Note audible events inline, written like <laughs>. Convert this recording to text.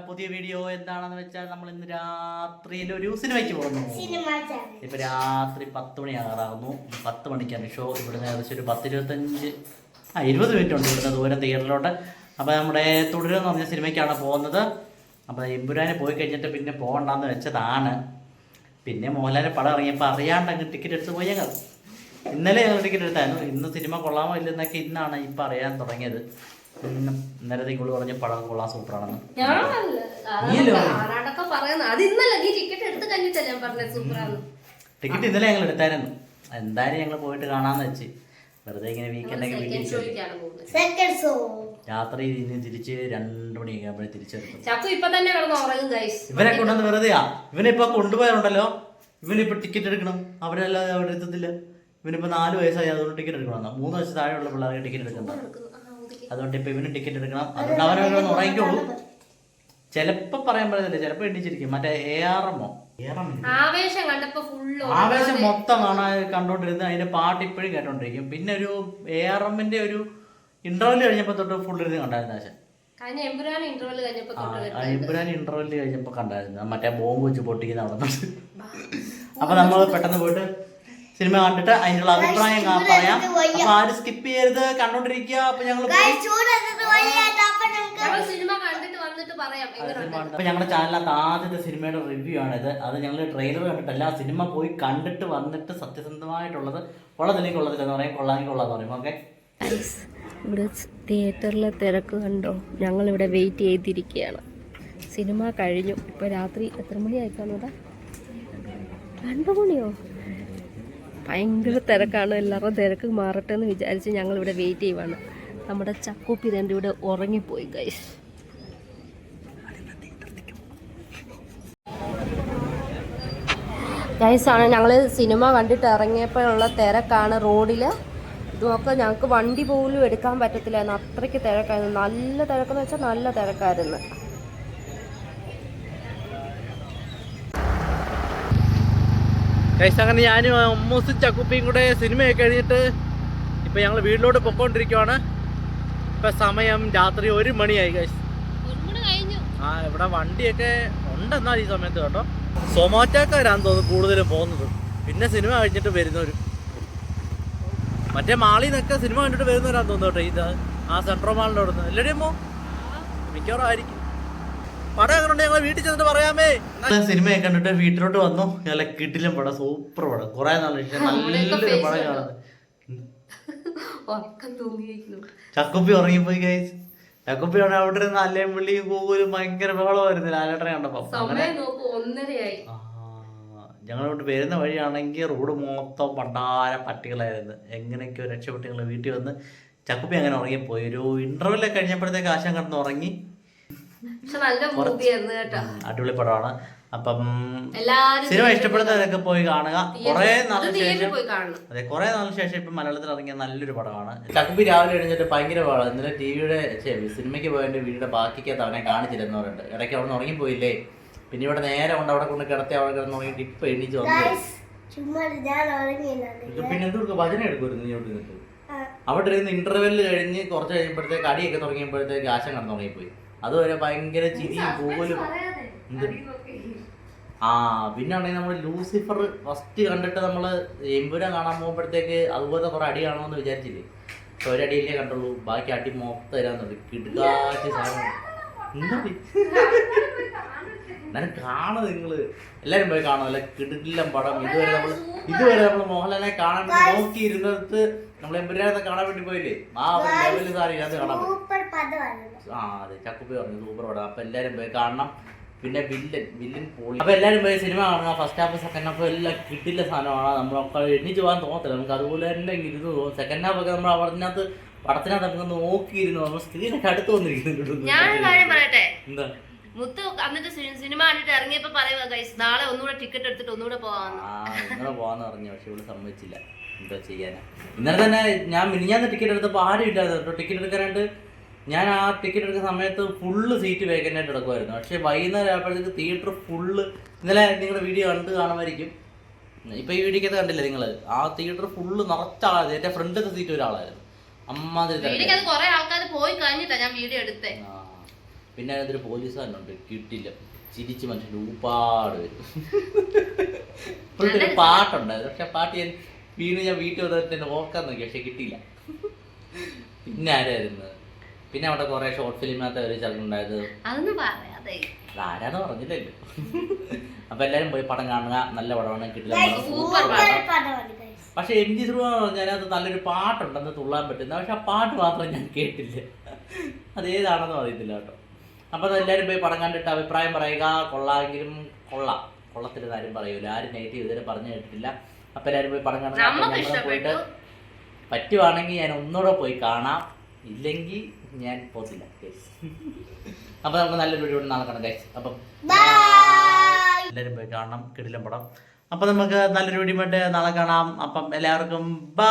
നമ്മുടെ പുതിയ വീഡിയോ എന്താണെന്ന് വെച്ചാൽ നമ്മൾ ഇന്ന് രാത്രിയിൽ ഒരു സിനിമയ്ക്ക് പോകുന്നു. ഇപ്പൊ രാത്രി പത്ത് മണി ആറാകുന്നു പത്ത് മണിക്കാണ് ഷോ ഇവിടുന്ന് ഏകദേശം ഒരു പത്ത് ഇരുപത്തഞ്ച് ആ ഇരുപത് മിനിറ്റ് ഉണ്ട് ഇവിടുന്ന് ദൂരം തിയേറ്ററിലോട്ട് അപ്പോൾ നമ്മുടെ തുടരെന്ന് പറഞ്ഞ സിനിമയ്ക്കാണ് പോകുന്നത്. അപ്പോൾ ഇമ്പുരാനെ പോയി കഴിഞ്ഞിട്ട് പിന്നെ പോകണ്ടെന്ന് വെച്ചതാണ്. പിന്നെ മോഹൻലാലിന്റെ പടം ഇറങ്ങിയപ്പോൾ അറിയാണ്ട് അങ്ങ് ടിക്കറ്റ് എടുത്ത് പോയി ഞങ്ങൾ ഇന്നലെ ഞങ്ങൾ ടിക്കറ്റ് എടുത്തായിരുന്നു. ഇന്ന് സിനിമ കൊള്ളാമോ ഇല്ലെന്നൊക്കെ ഇന്നാണ് ഇപ്പം അറിയാൻ തുടങ്ങിയത്. ഇന്ന് ഇന്നലത്തെ പറഞ്ഞ പടം കൊള്ളാം സൂപ്പറാണെന്ന്. ടിക്കറ്റ് ഇന്നലെ ഞങ്ങൾ എടുത്തായിരുന്നു. എന്തായാലും ഞങ്ങൾ പോയിട്ട് കാണാന്ന് വെച്ച്. വെറുതെ ഇങ്ങനെ വീക്കെൻഡൊക്കെ വീട്ടിൽ രാത്രി ഇനി തിരിച്ച് രണ്ട് മണിയൊക്കെ ആകുമ്പോഴേ തിരിച്ചെടുക്കും ചക്കു ഇപ്പൊ തന്നെ കിടന്ന് ഉറങ്ങും ഗൈസ് ഇവനെ കൊണ്ടുവന്ന് വെറുതെയാ? ഇവനിപ്പോ കൊണ്ടുപോയാലുണ്ടല്ലോ ഇവനിപ്പോ ടിക്കറ്റ് എടുക്കണം. അവരെല്ലാം അവിടെ എത്തത്തില്ല. ഇവനിപ്പോ നാല് വയസ്സായി. അതുകൊണ്ട് ടിക്കറ്റ് എടുക്കണം മൂന്ന് വയസ്സ് താഴെയുള്ള പിള്ളേർക്ക് ടിക്കറ്റ് എടുക്കണ്ട അതുകൊണ്ട് ഇപ്പൊ ഇവന് ടിക്കറ്റ് എടുക്കണം. അതുകൊണ്ട് അവനവരൊന്ന് ഉറങ്ങിക്കോളൂ. ചിലപ്പോ പറയാൻ പറ്റത്തില്ല ചിലപ്പോ എണ്ണിച്ചിരിക്കും മറ്റേ എ ആർ എമ്മോ ആവേശം കണ്ടപ്പോ ഫുള്ള് ആവേശം മൊത്തം കാണാൻ കണ്ടോണ്ടിരുന്ന് അതിന്റെ പാട്ട് ഇപ്പോഴും കേട്ടോണ്ടിരിക്കും. പിന്നെ ഒരു എ ആർ എമ്മിന്റെ ഒരു ഇന്റർവെൽ കഴിഞ്ഞപ്പോ തൊട്ട് ഫുള്ള് ഇരുന്ന് കണ്ടായിരുന്നു ആശ എമ്പുരാൻ ഇന്റർവെൽ കഴിഞ്ഞപ്പോ കണ്ടായിരുന്നു. മറ്റേ ബോംബ് വെച്ച് പൊട്ടിക്കുന്ന അവിടെ അപ്പൊ നമ്മൾ പെട്ടെന്ന് പോയിട്ട് സിനിമ കണ്ടിട്ട് അതിനുള്ള അഭിപ്രായം പറയാം. അപ്പൊ ആരും സ്കിപ്പ് ചെയ്യരുത്. കണ്ടോണ്ടിരിക്കുക. അപ്പൊ ഞങ്ങൾ അപ്പൊ നമുക്ക് സിനിമ കണ്ടിട്ട് വന്നിട്ട് പറയാം. എങ്ങനെയുണ്ട്? അപ്പൊ ഞങ്ങളുടെ ചാനലിനകത്ത് ആദ്യത്തെ സിനിമയുടെ റിവ്യൂ ആണിത് അത് ഞങ്ങൾ ട്രെയിലർ കണ്ടിട്ടല്ല. സിനിമ പോയി കണ്ടിട്ട് വന്നിട്ട് സത്യസന്ധമായിട്ടുള്ളത് ഉള്ളതിലേക്ക് ഉള്ളതില്ലെന്ന് പറയും. കൊള്ളാമെങ്കിൽ കൊള്ളാന്ന് പറയും. ഓക്കെ ഇവിടെ തിയേറ്ററിലെ തിരക്ക് കണ്ടോ? ഞങ്ങളിവിടെ വെയിറ്റ് ചെയ്തിരിക്കുകയാണ്. സിനിമ കഴിഞ്ഞു. ഇപ്പോൾ രാത്രി എത്ര മണിയായിക്കാണോ രണ്ട് മണിയോ? ഭയങ്കര തിരക്കാണ്. എല്ലാവരും തിരക്ക് മാറട്ടെ എന്ന് വിചാരിച്ച് ഞങ്ങളിവിടെ വെയിറ്റ് ചെയ്യുവാണ്. നമ്മുടെ ചക്കൂപ്പി തന്റെ ഇവിടെ ഉറങ്ങിപ്പോയി ഗൈസ് ഗൈസാണ് ഞങ്ങൾ സിനിമ കണ്ടിട്ട് ഇറങ്ങിയപ്പോഴുള്ള തിരക്കാണ് റോഡിൽ ഇതൊക്കെ ഞങ്ങൾക്ക് വണ്ടി പോലും എടുക്കാൻ പറ്റത്തില്ലായിരുന്നു. അത്രയ്ക്ക് തിരക്കായിരുന്നു. നല്ല തിരക്കെന്ന് വെച്ചാൽ നല്ല തിരക്കായിരുന്നു. ഗൈസ് അങ്ങനെ ഞാനും അമ്മൂസും ചക്കുപ്പിയും കൂടെ സിനിമയൊക്കെ കഴിഞ്ഞിട്ട് ഇപ്പൊ ഞങ്ങൾ വീട്ടിലോട്ട് പൊക്കോണ്ടിരിക്കുവാണ്. ഇപ്പൊ സമയം രാത്രി ഒരു മണിയായി ഗൈസ് കഴിഞ്ഞു. ആ ഇവിടെ വണ്ടിയൊക്കെ ഉണ്ടെന്നാൽ ഈ സമയത്ത് കേട്ടോ. സൊമാറ്റോക്കാരാന്ന് തോന്നുന്നു കൂടുതലും പോകുന്നത്. പിന്നെ സിനിമ കഴിഞ്ഞിട്ട് വരുന്നവരും. മറ്റേ മാളിൽ നിന്നൊക്കെ സിനിമ കണ്ടിട്ട് വരുന്നവരാന്ന് തോന്നുന്നു കേട്ടോ ഇത് ആ സെൻട്രോ മാളിന്റെ അവിടെ നിന്ന് എല്ലാവരും അമ്മോ മിക്കവാറും ആയിരിക്കും. പടം എങ്ങനെ ഉണ്ട് ഞങ്ങൾ വീട്ടിൽ ചെന്നിട്ട് പറയാമേ. സിനിമയൊക്കെ കണ്ടിട്ട് വീട്ടിലോട്ട് വന്നു. നല്ല കിട്ടിലും പടം സൂപ്പർ പടം. കുറെ <laughs> നല്ല നല്ലൊരു പടം കാണുന്നത്. ചക്കുപ്പി ഉറങ്ങിപ്പോയി ഗൈസ് ചക്കുപ്പി അവിടെ ഇരുന്ന് അല്ലേം വിളിയും കൂകലും ഭയങ്കര ബഹളമായിരുന്നു. ലാലേട്ടനെ കണ്ടപ്പോ. സമയം നോക്കൂ ഒന്നരയായി. ആ, ഞങ്ങളോട്ട് വരുന്ന വഴിയാണെങ്കിൽ റോഡ് മൊത്തം പണ്ടാര പട്ടികളായിരുന്നു. എങ്ങനെയൊക്കെയോ രക്ഷപ്പെട്ട് ഞങ്ങൾ വീട്ടിൽ വന്ന് ചക്കുപ്പി അങ്ങനെ ഉറങ്ങിപ്പോയി. ഒരു ഇന്റർവെല്ലൊക്കെ കഴിഞ്ഞപ്പോഴത്തേക്ക് ആശാൻ കിടന്ന് ഉറങ്ങി. പക്ഷെ നല്ല മൂവിയായിരുന്നു കേട്ടോ. ഉം, അടിപൊളി പടമാണ്. അപ്പം സിനിമ ഇഷ്ടപ്പെടുന്നവരൊക്കെ പോയി കാണുക. കുറെ നാളിന് ശേഷം അതെ കുറെ നാളിന് ശേഷം ഇപ്പൊ മലയാളത്തിൽ ഇറങ്ങിയ നല്ലൊരു പടമാണ്. ചക്കുപ്പി രാവിലെ എഴുന്നേറ്റ് ഭയങ്കര പാടാണ് ഇന്നലെ ടി വിയുടെ സിനിമയ്ക്ക് പോയതിന്റെ വീടിന്റെ ബാക്കിക്കകത്ത് അവനെ കാണിച്ചില്ലെന്ന് പറഞ്ഞിട്ട് ഇടയ്ക്ക് അവിടെ നിന്ന് ഉറങ്ങിപ്പോയില്ലേ? പിന്നെ ഇവിടെ നേരെ കൊണ്ട് അവിടെ കൊണ്ട് കിടത്തി അവിടെ കിടന്ന് ഉറങ്ങിയിട്ട് ഇപ്പൊ എണീച്ച് വന്നു. പിന്നെ എന്തൊക്കെ ഭജന എടുക്കുമായിരുന്നു നീ അവിടെ നിന്നിട്ട് അവിടെ ഇരുന്ന് ഇന്റർവെല്ല് കഴിഞ്ഞ് കുറച്ച് കഴിയുമ്പോഴത്തേക്ക് അടിയൊക്കെ തുടങ്ങിയപ്പോഴത്തേക്ക് ആശം കടന്നു തുടങ്ങിപ്പോയി അതുവരെ ഭയങ്കര ചിരിയും എന്ത്? ആ പിന്നെ ആണെങ്കിൽ നമ്മൾ ലൂസിഫർ ഫസ്റ്റ് കണ്ടിട്ട് നമ്മൾ എമ്പുരാൻ കാണാൻ പോകുമ്പോഴത്തേക്ക് അതുപോലത്തെ കുറെ അടി കാണുമെന്ന് വിചാരിച്ചില്ലേ? പക്ഷെ ഒരടിയിലേ കണ്ടുള്ളൂ. ബാക്കി അടി മൊത്തം തരാന്നുണ്ട് കിടുകാച്ച് സാധനം. എന്നാലും നിങ്ങൾ. എല്ലാരും പോയി കാണും. അല്ല കിടിലം പടം. ഇതുവരെ നമ്മൾ ഇതുവരെ നമ്മൾ മോഹൻലാലിനെ കാണാൻ നോക്കിയിരുന്നിടത്ത് നമ്മൾ എമ്പുരാനെ കാണാൻ വേണ്ടി പോയില്ലേ? ആ ഒരു ലെവലിൽ സാധനം ഇതിനകത്ത് കാണാൻ പറ്റും. ആ അതെ. ചക്കുപ്പി പറഞ്ഞു. സൂപ്പർ പടം. അപ്പൊ എല്ലാരും പോയി കാണണം. പിന്നെ വില്ലൻ. Villain poly. അപ്പൊ എല്ലാരും പോയി സിനിമ കാണുക ഫസ്റ്റ് ഹാഫ് സെക്കൻഡ് ഹാഫ് എല്ലാം കിട്ടില്ല സാധനമാണ്. നമ്മളൊക്കെ എണ്ണിച്ച് പോകാൻ തോന്നത്തില്ല. നമുക്ക് അതുപോലെ തന്നെ ഇരുന്ന് തോന്നും സെക്കൻഡ് ഹാഫ് ഒക്കെ നമ്മൾ അതിനകത്ത് പടത്തിനകത്ത് നമുക്ക് നോക്കിയിരുന്നു. നമ്മൾ സ്ക്രീനൊക്കെ അടുത്ത് വന്നിരിക്കുന്നുണ്ട് ഞാൻ കാര്യം പറയട്ടെ? എന്താ? മുത്തു അന്നിട്ട് സിനിമ കണ്ടിട്ട് ഇറങ്ങിയപ്പോ പറയുക ഗൈസ് നാളെ ഒന്നുകൂടെ ടിക്കറ്റ് എടുത്തിട്ട് ഒന്നുകൂടെ പോവാന്ന് ആ ഇന്നലെ പോവാന്ന് പറഞ്ഞു. പക്ഷെ ഇവിടെ സമ്മതിച്ചില്ല. എന്താ ചെയ്യാനാ. ഇന്നലെ തന്നെ ഞാൻ മിനിഞ്ഞാന്ന് ടിക്കറ്റ് എടുത്തപ്പോ ആരും ഇല്ലായിരുന്നു. ടിക്കറ്റ് എടുക്കാനായിട്ട് ഞാൻ ആ ടിക്കറ്റ് എടുക്കുന്ന സമയത്ത് ഫുള്ള് സീറ്റ് വേക്കന്റ് ആയിട്ട് എടുക്കുമായിരുന്നു പക്ഷെ വൈകുന്നേരം ആയപ്പോഴത്തേക്ക് തിയേറ്റർ ഫുള്ള് ഇന്നലെ നിങ്ങളുടെ വീഡിയോ കണ്ട് കാണുമായിരിക്കും. ഇപ്പൊ ഈ വീഡിയോക്കകത്ത് കണ്ടില്ലേ നിങ്ങൾ ആ തിയേറ്റർ ഫുള്ള് നിറച്ച ആളായിരുന്നു. എന്റെ ഫ്രണ്ടിലത്തെ സീറ്റ് ഒരാളായിരുന്നു. അമ്മാതിരി കുറെ ആൾക്കാർ പോയി ഞാൻ വീഡിയോ എടുത്തേ. പിന്നെ പിന്നെ അതിനകത്തൊരു പോലീസുകാരനുണ്ട് കിട്ടില്ല. ചിരിച്ച് മനുഷ്യൻ ഒരുപാട് പേര്. പാട്ടുണ്ടായിരുന്നു. പക്ഷെ പാട്ട് ഞാൻ വീണ് ഞാൻ വീട്ടിൽ വന്നിട്ട് തന്നെ ഓർക്കാൻ നോക്കി. പക്ഷെ കിട്ടിയില്ല. പിന്നെ ആരായിരുന്നു? പിന്നെ അവിടെ കുറെ ഷോർട്ട് ഫിലിമിനകത്ത് ഒരു ചെറുക്കുണ്ടായത് അതൊന്നും പറയാതെ. ആരാന്ന് പറഞ്ഞില്ലല്ലോ. അപ്പൊ എല്ലാരും പോയി പടം കാണുക നല്ല പടമാണ് കിട്ടില്ല. പക്ഷെ എം ജി ശ്രീ പറഞ്ഞാൽ അത് നല്ലൊരു പാട്ടുണ്ടെന്ന് തുള്ളാൻ പറ്റുന്ന പക്ഷെ ആ പാട്ട് മാത്രം ഞാൻ കേട്ടില്ല. അതേതാണെന്ന് അറിയത്തില്ല കേട്ടോ. അപ്പോൾ എല്ലാരും എല്ലാവരും പോയി പടം കണ്ടിട്ട് അഭിപ്രായം പറയുക. കൊള്ളാമെങ്കിലും കൊള്ളാം. കൊള്ളത്തില്ലെന്ന് ആരും പറയൂല. ആരും നെഗറ്റീവ് ഇതുവരെ പറഞ്ഞു കേട്ടിട്ടില്ല. അപ്പോൾ എല്ലാരും പോയി പടം കാണാൻ പോയിട്ട് പറ്റുവാണെങ്കിൽ ഞാൻ ഒന്നുകൂടെ പോയി കാണാം. ഇല്ലെങ്കിൽ ഞാൻ പോത്തില്ല. <laughs> അപ്പൊ നമുക്ക് നല്ലൊരു വീഡിയോ നാളെ കാണാം ഗൈസ് അപ്പം. എല്ലാവരും പോയി കാണണം. കിടിലം പടം. അപ്പൊ നമുക്ക് നല്ലൊരു വീഡിയോ നാളെ കാണാം. അപ്പം എല്ലാവർക്കും ബൈ